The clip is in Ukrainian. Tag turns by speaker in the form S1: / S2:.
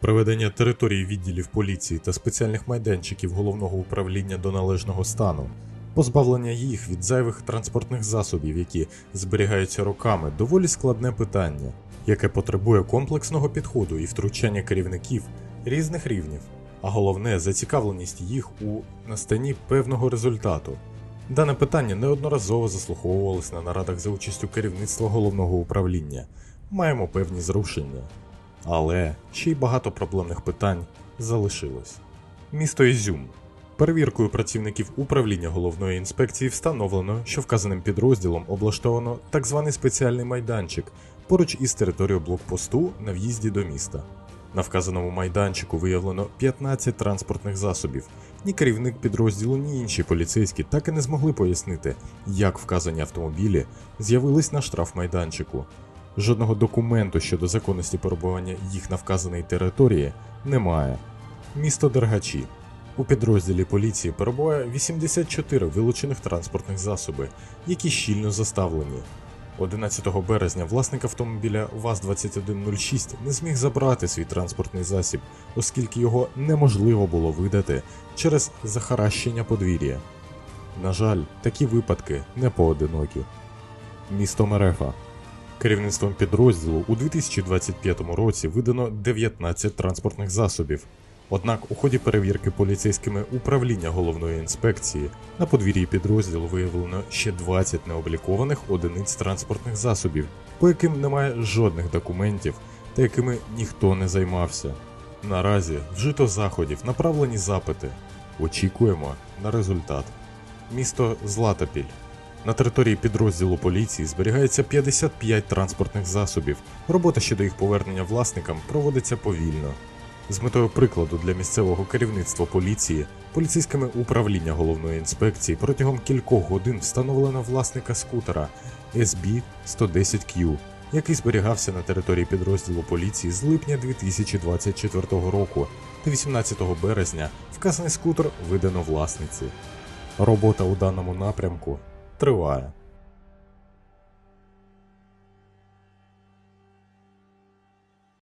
S1: Приведення території відділів поліції та спеціальних майданчиків головного управління до належного стану, позбавлення їх від зайвих транспортних засобів, які зберігаються роками, доволі складне питання, яке потребує комплексного підходу і втручання керівників різних рівнів, а головне зацікавленість їх у настанні певного результату. Дане питання неодноразово заслуховувалось на нарадах за участю керівництва головного управління. Маємо певні зрушення. Але ще й багато проблемних питань залишилось. Місто Ізюм. Перевіркою працівників управління головної інспекції встановлено, що вказаним підрозділом облаштовано так званий спеціальний майданчик поруч із територією блокпосту на в'їзді до міста. На вказаному майданчику виявлено 15 транспортних засобів. Ні керівник підрозділу, ні інші поліцейські так і не змогли пояснити, як вказані автомобілі з'явились на штрафмайданчику. Жодного документу щодо законності перебування їх на вказаній території немає. Місто Дергачі. У підрозділі поліції перебуває 84 вилучених транспортних засоби, які щільно заставлені. 11 березня власник автомобіля ВАЗ-2106 не зміг забрати свій транспортний засіб, оскільки його неможливо було видати через захаращення подвір'я. На жаль, такі випадки не поодинокі. Місто Мерефа. Керівництвом підрозділу у 2025 році видано 19 транспортних засобів. Однак у ході перевірки поліцейськими управління головної інспекції на подвір'ї підрозділу виявлено ще 20 необлікованих одиниць транспортних засобів, по яким немає жодних документів та якими ніхто не займався. Наразі вжито заходів, направлені запити. Очікуємо на результат. Місто Златопіль. На території підрозділу поліції зберігається 55 транспортних засобів. Робота щодо їх повернення власникам проводиться повільно. З метою прикладу для місцевого керівництва поліції, поліцейськими управління головної інспекції протягом кількох годин встановлено власника скутера SB 110Q, який зберігався на території підрозділу поліції з липня 2024 року, та 18 березня вказаний скутер видано власниці. Робота у даному напрямку триває.